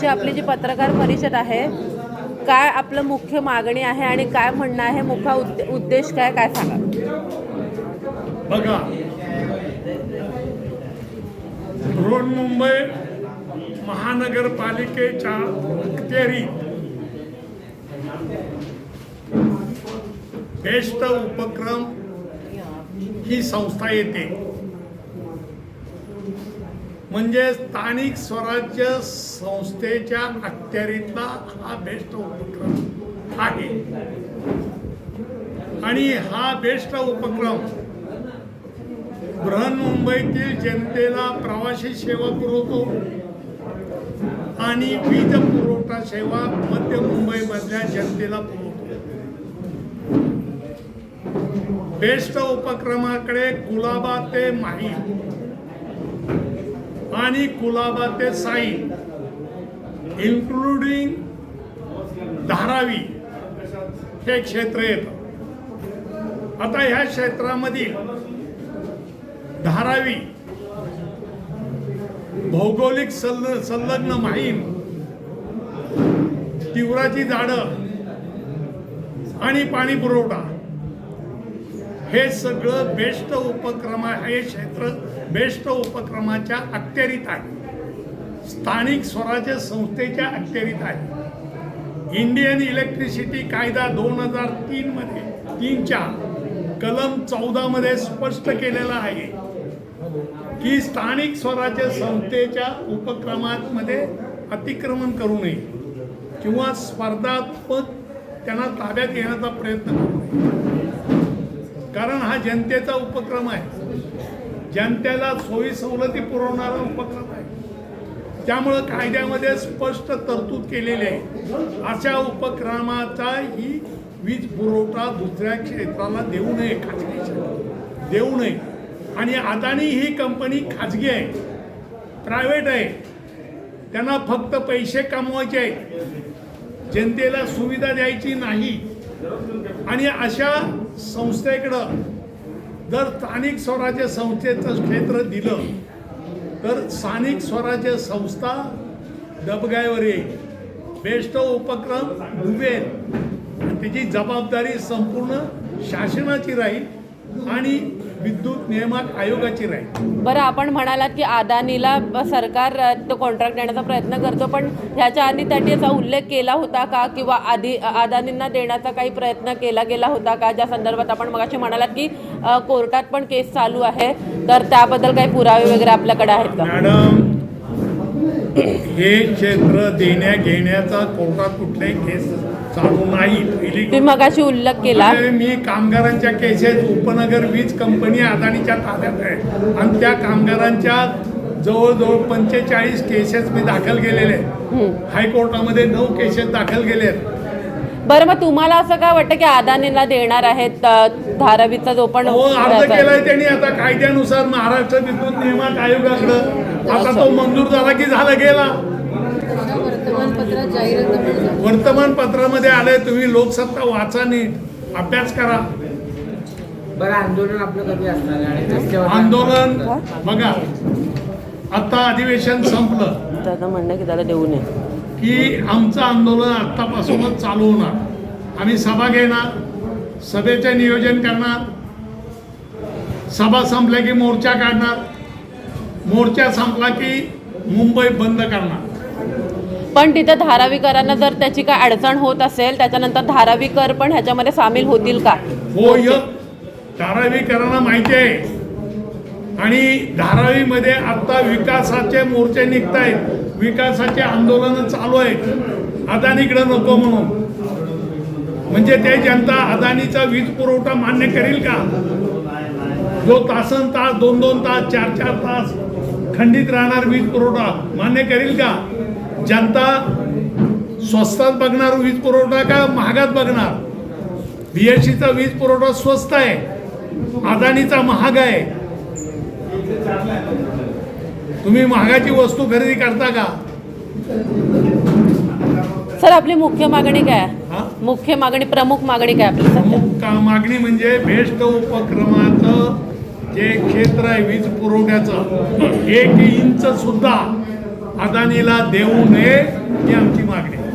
जी आपली जी पत्रकार परिषद आहे काय आपलं मुख्य मागणी आहे आणि काय म्हणणं आहे मुख्य उद्दे उद्देश काय काय सांगा? बघा. बृहन्मुंबई महानगरपालिकेच्या अखत्यारीत बेस्ट उपक्रम ही संस्था येते. म्हणजे स्थानिक स्वराज्य संस्थेच्या अखत्यारीतला हा बेस्ट उपक्रम आहे. आणि हा बेस्ट उपक्रम बृहन्मुंबईतील जनतेला प्रवासी सेवा पुरवतो आणि वीज पुरवठा सेवा मध्य मुंबईमधल्या जनतेला पुरवतो. बेस्ट उपक्रमाकडे गुलाबा ते माही आणि कुलाबा ते साई इन्क्लुडिंग धारावी हे क्षेत्र येतं. आता ह्या क्षेत्रामधील धारावी भौगोलिक सल्ल संलग्न माहीम तीव्राची झाडं आणि पाणी पुरवठा हे सगळं बेस्ट उपक्रमा हे क्षेत्र बेस्ट उपक्रमाच्या अखत्यारीत आहे. स्थानिक स्वराज्य संस्थेच्या अखत्यारीत आहे. इंडियन इलेक्ट्रिसिटी कायदा दोन हजार तीनमध्ये तीनच्या कलम चौदामध्ये स्पष्ट केलेला आहे की स्थानिक स्वराज्य संस्थेच्या उपक्रमांमध्ये अतिक्रमण करू नये किंवा स्पर्धात्मक त्यांना ताब्यात घेण्याचा प्रयत्न करू नये. कारण हा जनतेचा उपक्रम आहे. जनतेला सोयी सवलती पुरवणारा उपक्रम आहे. त्यामुळं कायद्यामध्ये स्पष्ट तरतूद केलेली आहे. अशा उपक्रमाचा ही वीज पुरवठा दुसऱ्या क्षेत्राला देऊ नये खाजगी देऊ नये. आणि अदानी ही कंपनी खाजगी आहे प्रायव्हेट आहे. त्यांना फक्त पैसे कमवायचे आहेत. जनतेला सुविधा द्यायची नाही. आणि अशा संस्थेकडं जर स्थानिक स्वराज्य संस्थेचं क्षेत्र दिलं तर स्थानिक स्वराज्य संस्था दबगायवर येईल बेस्ट उपक्रम डुबेल त्याची जबाबदारी संपूर्ण शासनाची राहील आणि विद्युत नियामक आयोगाची राहील बरं आपण म्हणालात की अदानीला सरकार तो कॉन्ट्रॅक्ट देण्याचा प्रयत्न करतो पण ह्याच्या आधी त्यांनी याचा उल्लेख केला होता का? किंवा आधी अदानींना देण्याचा काही प्रयत्न केला गेला होता का? ज्या संदर्भात आपण मगाशी म्हणालात की कोर्टात पण केस चालू आहे तर त्याबद्दल काही पुरावे वगैरे आपल्याकडे आहेत का? मॅडम हे क्षेत्र देण्या घेण्याचा कोर्टात कुठलाही केस चालू नाही. तुम्ही मगाशी उल्लेख केला. म्हणजे मी कामगारांच्या केसेस उपनगर वीज कंपनी अदानीच्या ताब्यात आहे. आणि त्या कामगारांच्या जवळजवळ पंचेचाळीस केसेस मी दाखल केलेले आहेत. हायकोर्टामध्ये नऊ केसेस दाखल केले आहेत. बरं मग तुम्हाला असं काय वाटतं की अदानीला देणार आहेत धारावीचा जो पण हो अर्ज केलाय त्यांनी आता कायद्यानुसार महाराष्ट्र विद्युत नियामक आयोगाकडं. आता तो मंजूर झाला की झाला गेला. वर्तमानपत्रात. वर्तमानपत्रामध्ये आलंय तुम्ही लोकसत्ता वाचा नीट अभ्यास करा. बरं आंदोलन आपलं कधी असणार? आंदोलन बघा आता अधिवेशन संपलं. त्याचं म्हणणं की त्याला देऊ नये. की आमचं आंदोलन आत्तापासूनच चालू होणार. आम्ही सभा घेणार सभेचं नियोजन करणार. सभा संपल्या की मोर्चा काढणार. मोर्चा संपला की मुंबई बंद करणार. पण तिथं धारावीकरांना जर त्याची काय अडचण होत असेल त्याच्यानंतर धारावीकर पण ह्याच्यामध्ये सामील होतील का? होय धारावीकरांना माहिती आहे. आणि धारावीमध्ये आता विकासाचे मोर्चे निघत आहेत विकासाचे आंदोलन चालू आहेत अदानीकडे नको म्हणून. म्हणजे ते जनता अदानीचा वीज पुरवठा मान्य करेल का? जो तासन तास दोन दोन तास चार चार तास खंडित राहणार वीज पुरवठा मान्य करेल का? जनता स्वस्तात बघणार वीज पुरवठा का महागात बघणार? बीएससीचा वीज पुरवठा स्वस्त आहे. अदानीचा महाग आहे. तुम्ही महागाची वस्तू खरेदी करता का? सर आपली मुख्य मागणी काय? मुख्य मागणी प्रमुख मागणी काय आपली प्रमुख मागणी म्हणजे बेस्ट उपक्रमाचं जे क्षेत्र आहे वीज पुरवठ्याचं एक इंच सुद्धा अदानीला देऊ नये ही आमची मागणी आहे.